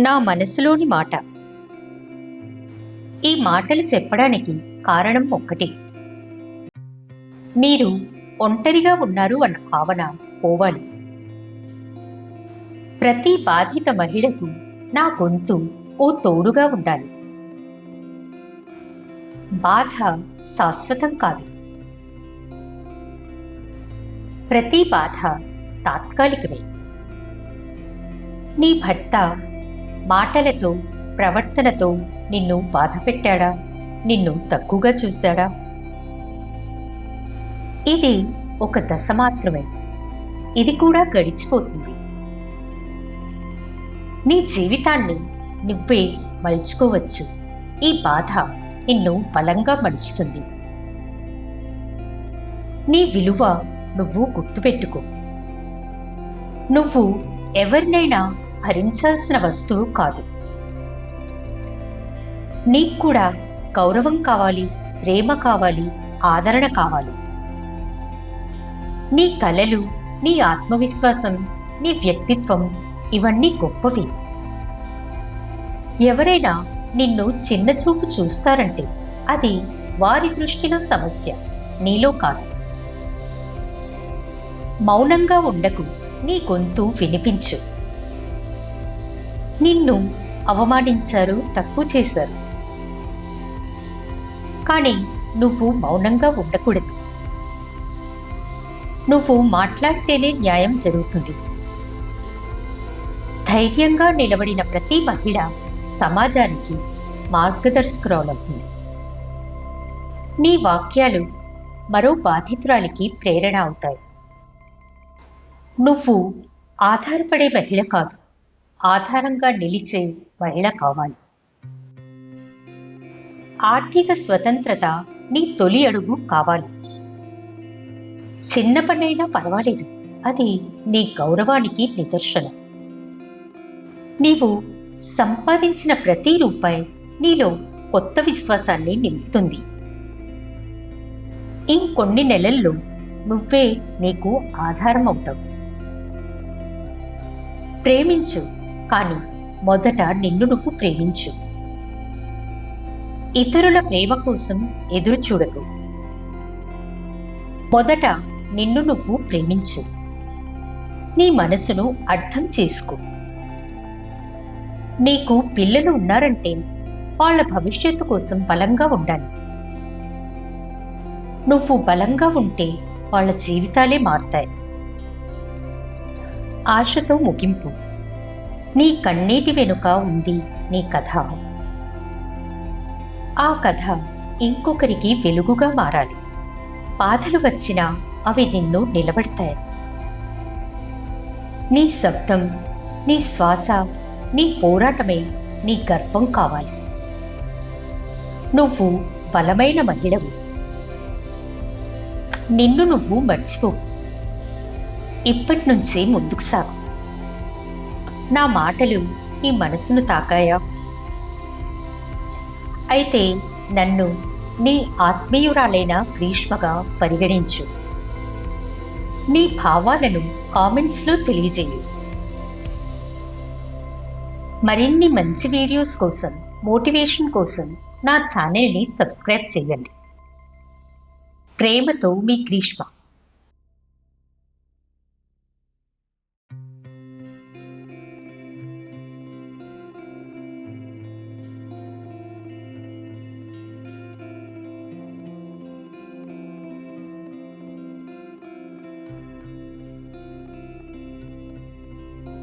నా మనసులోని మాట. ఈ మాటలు చెప్పడానికి కారణం ఒక్కటి. మీరు ఒంటరిగా ఉన్నారు అన్న భావన పోవాలి. ప్రతి బాధిత మహిళకు నా గొంతు ఓ తోడుగా ఉండాలి. బాధ శాశ్వతం కాదు. ప్రతి బాధ తాత్కాలికమే. నీ భర్త మాటలతో ప్రవర్తనతో నిన్ను బాధ పెట్టాడా నిన్ను తక్కువగా చూశాడా? ఇది ఒక దశ మాత్రమే. ఇది కూడా గడిచిపోతుంది. నీ జీవితాన్ని నువ్వే మలుచుకోవచ్చు. ఈ బాధ నిన్ను బలంగా మలుచుతుంది. నీ విలువ నువ్వు గుర్తుపెట్టుకో. నువ్వు ఎవరినైనా భరించాల్సిన వస్తువు కాదు. నీకు కూడా గౌరవం కావాలి ప్రేమ కావాలి ఆదరణ కావాలి. నీ కలలు నీ ఆత్మవిశ్వాసం నీ వ్యక్తిత్వం ఇవన్నీ గొప్పవి. ఎవరైనా నిన్ను చిన్న చూపు చూస్తారంటే అది వారి దృష్టిలో సమస్య నీలో కాదు. మౌనంగా ఉండకు నీ గొంతు వినిపించు. నిన్ను అవమానించారు తక్కువ చేశారు. కానీ నువ్వు మౌనంగా ఉండకూడదు. నువ్వు మాట్లాడితేనే న్యాయం జరుగుతుంది. ధైర్యంగా నిలబడిన ప్రతి మహిళ సమాజానికి మార్గదర్శకురాలవుతుంది. నీ వాక్యాలు మరో బాధితురాలికి ప్రేరణ అవుతాయి. నువ్వు ఆధారపడే మహిళ కాదు. ఆధారంగా నిలిచే మహిళ కావాలి. ఆర్థిక స్వతంత్రత నీ తొలి అడుగు కావాలి. చిన్న పనైనా పర్వాలేదు అది నీ గౌరవానికి నిదర్శనం. నీవు సంపాదించిన ప్రతి రూపాయి నీలో కొత్త విశ్వాసాన్ని నింపుతుంది. ఇంకొన్ని నెలల్లో నువ్వే నీకు ఆధారం అవుతావు ప్రేమించు కానీ మొదట నిన్ను నువ్వు ప్రేమించు. ఇతరుల ప్రేమ కోసం ఎదురు చూడకు. మొదట నిన్ను నువ్వు ప్రేమించు. నీ మనసును అర్థం చేసుకో. నీకు పిల్లలు ఉన్నారంటే వాళ్ళ భవిష్యత్తు కోసం బలంగా ఉండాలి. నువ్వు బలంగా ఉంటే వాళ్ళ జీవితాలే మారుతాయి. ఆశతో ముగింపు. నీ కన్నీటి వెనుక ఉంది నీ కథ. ఆ కథ ఇంకొకరికి వెలుగుగా మారాలి. బాధలు వచ్చినా అవి నిన్ను నిలబడతాయి. నీ శబ్దం నీ శ్వాస నీ పోరాటమే నీ గర్వం కావాలి. నువ్వు బలమైన మహిళవు. నిన్ను నువ్వు మర్చిపో ఇప్పటి నుంచి ముందుకు సాగు. నా మాటలు నీ మనసును తాకాయా? అయితే నన్ను నీ ఆత్మీయురాలైన గ్రీష్మగా పరిగణించు. నీ భావాలను కామెంట్స్లో తెలియజేయు. మరిన్ని మంచి వీడియోస్ కోసం మోటివేషన్ కోసం నా ఛానల్ని సబ్స్క్రైబ్ చేయండి. ప్రేమతో మీ గ్రీష్మ.